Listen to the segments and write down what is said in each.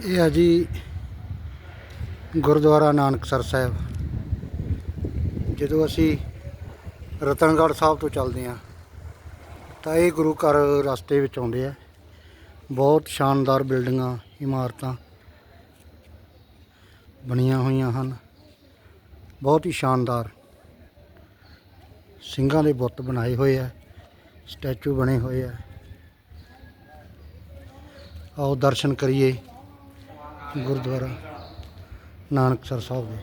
ਇਹ ਹੈ ਜੀ ਗੁਰਦੁਆਰਾ ਨਾਨਕਸਰ ਸਾਹਿਬ। ਜਦੋਂ ਅਸੀਂ ਰਤਨਗੜ੍ਹ ਸਾਹਿਬ ਤੋਂ ਚੱਲਦੇ ਹਾਂ, ਤਾਂ ਇਹ ਗੁਰੂ ਘਰ ਰਸਤੇ ਵਿੱਚ ਆਉਂਦੇ ਆ। ਬਹੁਤ ਸ਼ਾਨਦਾਰ ਬਿਲਡਿੰਗਾਂ, ਇਮਾਰਤਾਂ ਬਣੀਆਂ ਹੋਈਆਂ ਹਨ। ਬਹੁਤ ਹੀ ਸ਼ਾਨਦਾਰ ਸਿੰਘਾਂ ਦੇ ਬੁੱਤ ਬਣਾਏ ਹੋਏ ਆ, ਸਟੈਚੂ ਬਣੇ ਹੋਏ ਆ। ਆਓ ਦਰਸ਼ਨ ਕਰੀਏ। ਗੁਰਦੁਆਰਾ ਨਾਨਕਸਰ ਸਾਹਿਬ ਦੇ।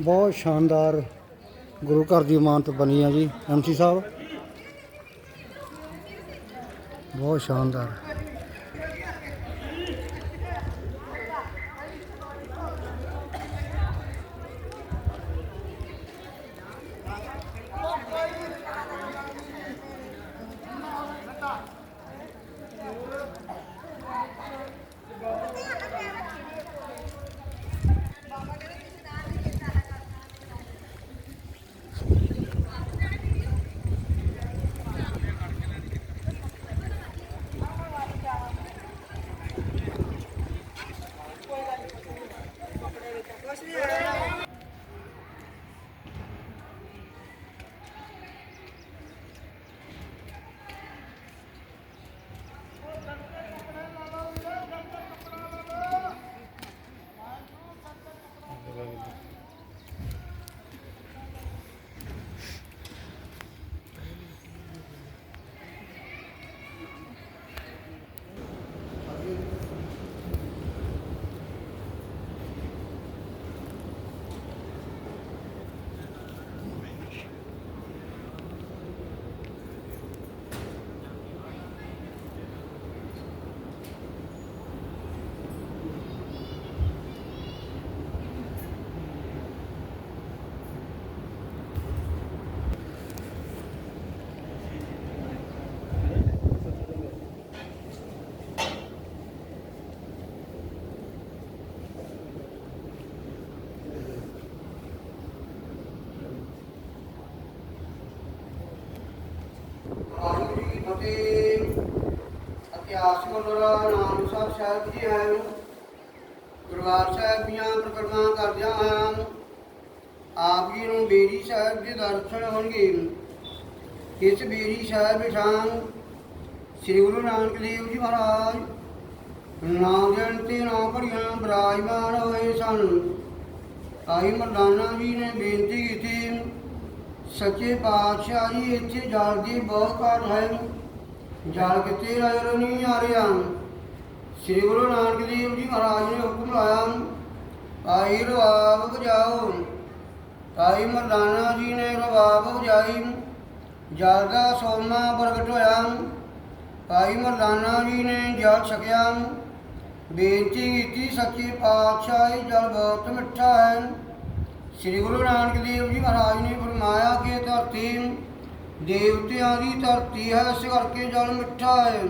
ਬਹੁਤ ਸ਼ਾਨਦਾਰ ਗੁਰੂ ਘਰ ਦੀ ਇਮਾਰਤ ਬਣੀ ਆ ਜੀ ਐਮਸੀ ਸਾਹਿਬ। ਬਹੁਤ ਸ਼ਾਨਦਾਰ। ਵਾਹਿਗੁਰੂ ਜੀ ਕੀ ਫਤਿਹ ਇਤਿਹਾਸ ਗੁਰਦੁਆਰਾ ਨਾਨਕਸਰ ਸਾਹਿਬ ਜੀ ਹੈ ਗੁਰਵਾਰ ਸਾਹਿਬ ਦੀਆਂ ਪ੍ਰਕਰਮਾਂ ਕਰਦਿਆਂ ਹਾਂ ਆਪ ਜੀ ਨੂੰ ਬੇਰੀ ਸਾਹਿਬ ਦੇ ਦਰਸ਼ਨ ਹੋਣਗੇ। ਇਸ ਬੇਰੀ ਸਾਹਿਬ ਵਿਖਾਂ ਸ੍ਰੀ ਗੁਰੂ ਨਾਨਕ ਦੇਵ ਜੀ ਮਹਾਰਾਜ? ਨਾਮ ਜਨ ਤੇ ਨਾਮ ਭਰੀਆਂ ਬਰਾਜਮਾਨ ਹੋਏ ਸਨ। ਆਈ ਮਰਦਾਨਾ ਜੀ ਨੇ ਬੇਨਤੀ ਕੀਤੀ। ਸੱਚੇ ਪਾਤਸ਼ਾਹ ਜੀ ਇੱਥੇ ਜਲ ਦੀ ਬਹੁਤ ਘਾਟ ਹੈ ਜਲ ਕਿਤੇ ਨਜ਼ਰ ਨਹੀਂ ਆ ਰਿਹਾ ਸ੍ਰੀ ਗੁਰੂ ਨਾਨਕ ਦੇਵ ਜੀ ਮਹਾਰਾਜ ਨੇ ਹੁਕਮ ਲਾਇਆ ਆਈ ਰਵਾਬ ਵਜਾਓ। ਆਈ ਮਰਦਾਨਾ ਜੀ ਨੇ ਰਵਾਬ ਵਜਾਈ। ਜਲ ਸੋਮਾ ਪ੍ਰਗਟ ਹੋਇਆ ਆਈ ਮਰਦਾਨਾ ਜੀ ਨੇ ਜਲ ਛਕਿਆ ਬੇਨਤੀ ਕੀਤੀ ਸੱਚੇ ਪਾਤਸ਼ਾਹ ਇਹ ਜਲ ਬਹੁਤ ਮਿੱਠਾ ਹੈ ਸ੍ਰੀ ਗੁਰੂ ਨਾਨਕ ਦੇਵ ਜੀ ਮਹਾਰਾਜ ਨੇ ਫਰਮਾਇਆ ਕਿ ਧਰਤੀ ਦੇਵਤਿਆਂ ਦੀ ਧਰਤੀ ਹੈ, ਇਸ ਕਰਕੇ ਜਲ ਮਿੱਠਾ ਹੈ।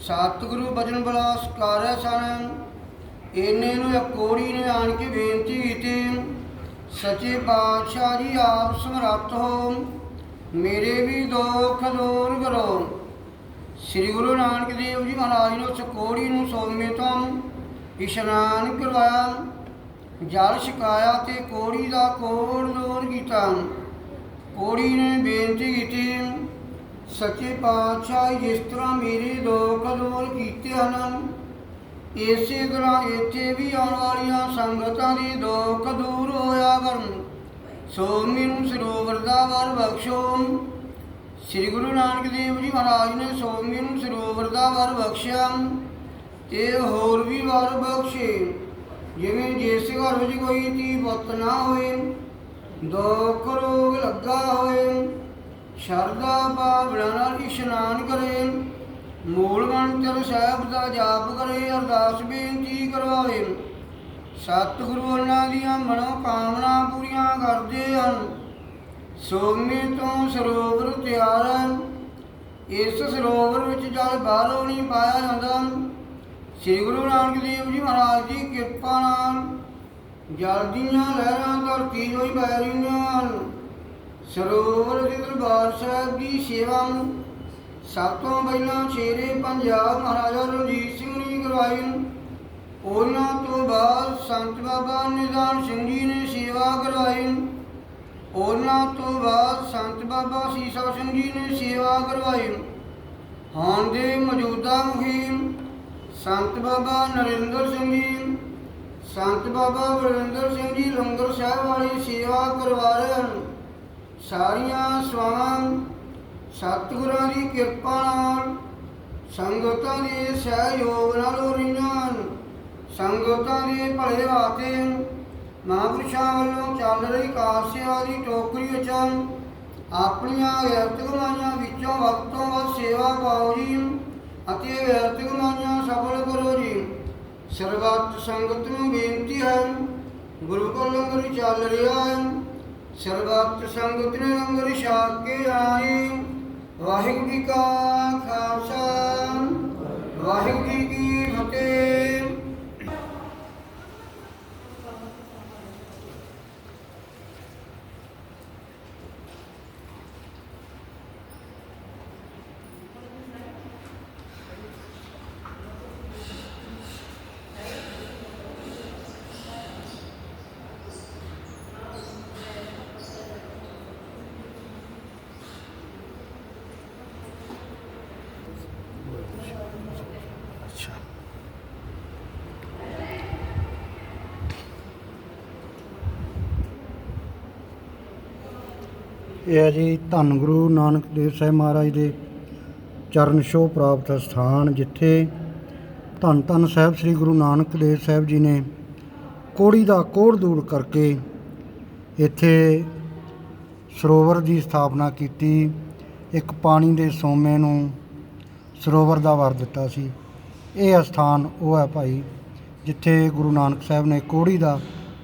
ਸਤਿਗੁਰੂ ਬਚਨ ਬਲਾਸ ਕਾਰੈ ਸਨ। ਇਹਨੇ ਨੂੰ ਇੱਕ ਕੋੜੀ ਨੇ ਆਣ ਕੇ ਬੇਨਤੀ ਕੀਤੀ, ਸੱਚੇ ਪਾਤਸ਼ਾਹ ਜੀ, ਆਪ ਸਮਰੱਥ ਹੋ। ਮੇਰੇ ਵੀ ਦੁੱਖ ਦੂਰ ਕਰੋ। ਸ੍ਰੀ ਗੁਰੂ ਨਾਨਕ ਦੇਵ ਜੀ ਮਹਾਰਾਜ ਨੇ ਉਸ ਕੋੜੀ ਨੂੰ ਸੋਮੇ ਤੋਂ ਇਸ਼ਨਾਨ ਕਰਵਾਇਆ। ਜਲ ਛਕਾਇਆ ਤੇ ਕੋੜੀ ਦਾ ਕੋੜ ਦੂਰ ਕੀਤਾ। ਕੋੜੀ ਨੇ ਬੇਨਤੀ ਕੀਤੀ, ਸੱਚੇ ਪਾਤਸ਼ਾਹ, ਜਿਸ ਤਰ੍ਹਾਂ ਮੇਰੇ ਦੁੱਖ ਦੂਰ ਕੀਤੇ ਹਨ, ਇਸੇ ਤਰ੍ਹਾਂ ਇੱਥੇ ਵੀ ਆਉਣ ਵਾਲੀਆਂ ਸੰਗਤਾਂ ਦੀ ਦੁੱਖ ਦੂਰ ਹੋਇਆ ਕਰਨ। ਸੋ ਮੈਨੂੰ ਸਰੋਵਰ ਦਾ ਵਰ ਬਖਸ਼ੋ। ਸ੍ਰੀ ਗੁਰੂ ਨਾਨਕ ਦੇਵ ਜੀ ਮਹਾਰਾਜ ਨੇ ਸੋਮੀ ਨੂੰ ਸਰੋਵਰ ਦਾ ਵਰ ਬਖਸ਼ਿਆ ਤੇ ਹੋਰ ਵੀ ਵਰ ਬਖਸ਼ੇ। ਜਿਵੇਂ ਜਿਸ ਘਰ ਵਿੱਚ ਕੋਈ ਧੀ ਪੁੱਤ ਨਾ ਹੋਏ ਦੁੱਖ ਰੋਗ ਲੱਗਾ ਹੋਏ, ਸ਼ਰਧਾ ਭਾਵਨਾ ਨਾਲ ਇਸ਼ਨਾਨ ਕਰੇ ਮੂਲ ਮੰਤਰ ਸਾਹਿਬ ਦਾ ਜਾਪ ਕਰੇ, ਅਰਦਾਸ ਬੇਨਤੀ ਕਰਵਾਵੇ। ਸਤਿਗੁਰੂ ਉਹਨਾਂ ਦੀਆਂ ਮਨੋ ਕਾਮਨਾ ਪੂਰੀਆਂ ਕਰਦੇ ਹਨ। ਸੋਮੇ ਤੋਂ ਸਰੋਵਰ ਤਿਆਰ ਹਨ। ਇਸ ਸਰੋਵਰ ਵਿੱਚ ਜਲ ਬਾਹਰੋਂ ਨਹੀਂ ਪਾਇਆ ਜਾਂਦਾ। ਸ੍ਰੀ ਗੁਰੂ ਨਾਨਕ ਦੇਵ ਜੀ ਮਹਾਰਾਜ ਦੀ ਕਿਰਪਾ ਨਾਲ ਜਲਦੀਆਂ ਲਹਿਰਾਂ ਧਰਤੀ ਨੂੰ ਹੋਈ ਬੈਰੀਆਂ ਸਰੋਵਰ ਦੇ ਦਰਬਾਰ ਸਾਹਿਬ ਦੀ ਸੇਵਾ ਸਭ ਤੋਂ ਪਹਿਲਾਂ ਸ਼ੇਰੇ ਪੰਜਾਬ ਮਹਾਰਾਜਾ ਰਣਜੀਤ ਸਿੰਘ ਨੇ ਕਰਵਾਈ। ਉਹਨਾਂ ਤੋਂ ਬਾਅਦ ਸੰਤ ਬਾਬਾ ਨਿਦਾਨ ਸਿੰਘ ਜੀ ਨੇ ਸੇਵਾ ਕਰਵਾਈ। ਉਹਨਾਂ ਤੋਂ ਬਾਅਦ ਸੰਤ ਬਾਬਾ ਸੀਸਾ ਸਿੰਘ ਜੀ ਨੇ ਸੇਵਾ ਕਰਵਾਈ। ਹੁਣ ਦੇ ਮੌਜੂਦਾ ਮੁਖੀ ਸੰਤ ਬਾਬਾ ਨਰਿੰਦਰ ਸਿੰਘ ਜੀ ਸੰਤ ਬਾਬਾ ਬਲਵਿੰਦਰ ਸਿੰਘ ਜੀ ਲੰਗਰ ਸਾਹਿਬ ਵਾਲੀ ਸੇਵਾ ਕਰਵਾ ਰਹੇ ਹਨ। ਸਾਰੀਆਂ ਸਵਾਵਾਂ ਸਤਿਗੁਰਾਂ ਦੀ ਕਿਰਪਾ ਨਾਲ ਸੰਗਤਾਂ ਦੇ ਸਹਿਯੋਗ ਨਾਲ ਹੋ ਰਹੀਆਂ ਹਨ। ਸੰਗਤਾਂ ਦੇ ਭਲੇ ਵਾਸਤੇ ਮਹਾਂਪੁਰਸ਼ਾਂ ਵੱਲੋਂ ਚੱਲ ਰਹੀ ਕਾਰ ਸੇਵਾ ਦੀ ਟੋਕਰੀ ਵਿੱਚ ਆਪਣੀਆਂ ਵਿਅਕਤ ਕਮਾਈਆਂ ਵਿੱਚੋਂ ਵੱਧ ਤੋਂ ਵੱਧ ਸੇਵਾ ਪਾਓ ਜੀ ਅਤੇ ਵਿਅਕਤ ਕਮਾਈਆਂ ਸਫਲ ਕਰੋ ਜੀ। ਸਰਬੱਤ ਸੰਗਤ ਨੂੰ ਬੇਨਤੀ ਹੈ, ਗੁਰੂ ਕਾ ਲੰਗਰ ਚੱਲ ਰਿਹਾ ਹੈ। ਸਰਬੱਤ ਸੰਗਤ ਨੇ ਲੰਗਰ ਛਕ ਕੇ ਆਏ। ਵਾਹਿਗੁਰੂ ਜੀ ਕਾ ਖਾਲਸਾ, ਵਾਹਿਗੁਰੂ ਜੀ ਇਹ ਹੈ ਜੀ ਧੰਨ ਗੁਰੂ ਨਾਨਕ ਦੇਵ ਸਾਹਿਬ ਮਹਾਰਾਜ ਦੇ ਚਰਨ ਛੋਹ ਪ੍ਰਾਪਤ ਸਥਾਨ, ਜਿੱਥੇ ਧੰਨ ਧੰਨ ਸਾਹਿਬ ਸ੍ਰੀ ਗੁਰੂ ਨਾਨਕ ਦੇਵ ਸਾਹਿਬ ਜੀ ਨੇ ਕੋੜੀ ਦਾ ਕੋੜ ਦੂਰ ਕਰਕੇ ਇੱਥੇ ਸਰੋਵਰ ਦੀ ਸਥਾਪਨਾ ਕੀਤੀ। ਇੱਕ ਪਾਣੀ ਦੇ ਸੋਮੇ ਨੂੰ ਸਰੋਵਰ ਦਾ ਵਰ ਦਿੱਤਾ ਸੀ। ਇਹ ਅਸਥਾਨ ਉਹ ਹੈ ਭਾਈ, ਜਿੱਥੇ ਗੁਰੂ ਨਾਨਕ ਸਾਹਿਬ ਨੇ ਕੋੜੀ ਦਾ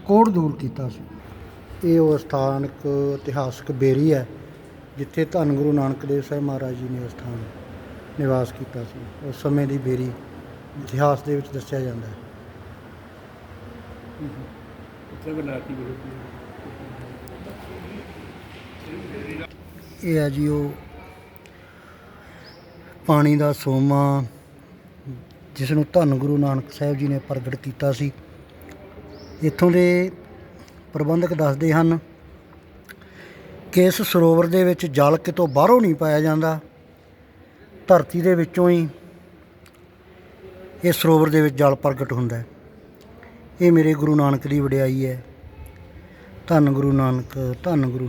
ਕੋੜ ਦੂਰ ਕੀਤਾ ਸੀ। ਇਹ ਉਹ ਸਥਾਨ ਇੱਕ ਇਤਿਹਾਸਕ ਬੇਰੀ ਹੈ ਜਿੱਥੇ ਧੰਨ ਗੁਰੂ ਨਾਨਕ ਦੇਵ ਸਾਹਿਬ ਮਹਾਰਾਜ ਜੀ ਨੇ ਸਥਾਨ ਨਿਵਾਸ ਕੀਤਾ ਸੀ। ਉਸ ਸਮੇਂ ਦੀ ਬੇਰੀ ਇਤਿਹਾਸ ਦੇ ਵਿੱਚ ਦੱਸਿਆ ਜਾਂਦਾ ਹੈ। ਇਹ ਹੈ ਜੀ ਉਹ ਪਾਣੀ ਦਾ ਸੋਮਾ ਜਿਸ ਨੂੰ ਧੰਨ ਗੁਰੂ ਨਾਨਕ ਸਾਹਿਬ ਜੀ ਨੇ ਪ੍ਰਗਟ ਕੀਤਾ ਸੀ। ਇੱਥੋਂ ਦੇ ਪ੍ਰਬੰਧਕ ਦੱਸਦੇ ਹਨ ਕਿ ਇਸ ਸਰੋਵਰ ਦੇ ਵਿੱਚ ਜਲ ਕਿਤੋਂ ਬਾਹਰੋਂ ਨਹੀਂ ਪਾਇਆ ਜਾਂਦਾ। ਧਰਤੀ ਦੇ ਵਿੱਚੋਂ ਹੀ ਇਹ ਸਰੋਵਰ ਦੇ ਵਿੱਚ ਜਲ ਪ੍ਰਗਟ ਹੁੰਦਾ ਹੈ। ਇਹ ਮੇਰੇ ਗੁਰੂ ਨਾਨਕ ਦੀ ਵਡਿਆਈ ਹੈ। ਧੰਨ ਗੁਰੂ ਨਾਨਕ, ਧੰਨ ਗੁਰੂ